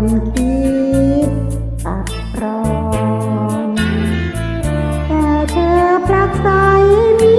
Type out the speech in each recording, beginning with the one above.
วนคิดตัดรอนแต่เธอปรักใสมี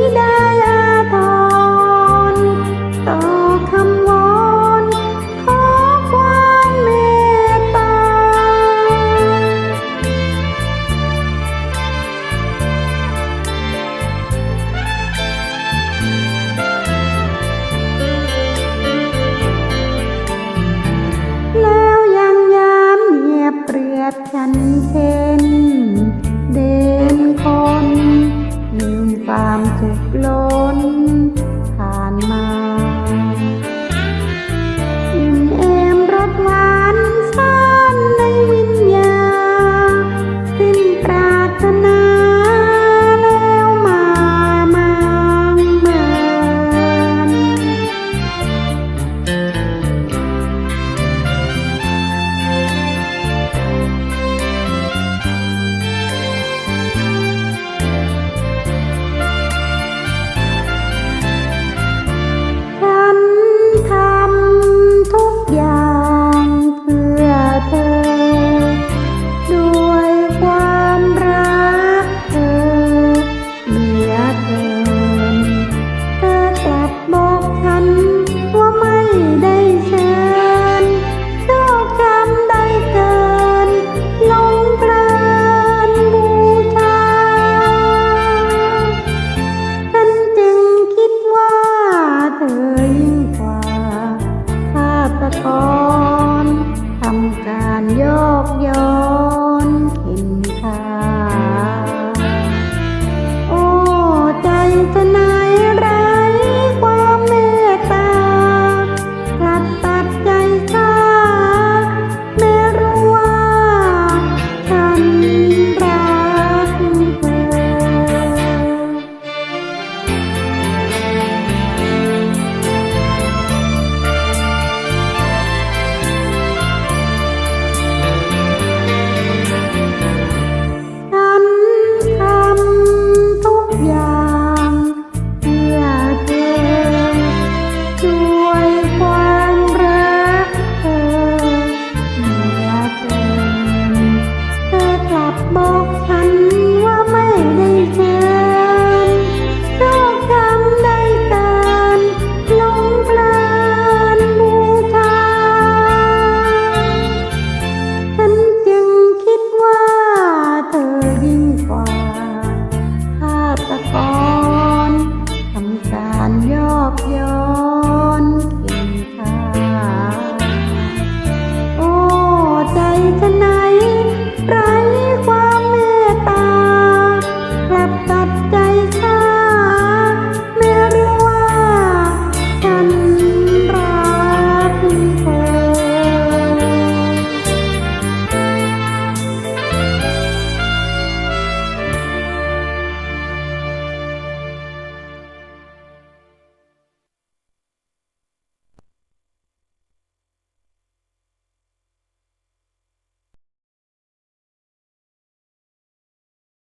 บอกฉันว่าไม่ได้เจอ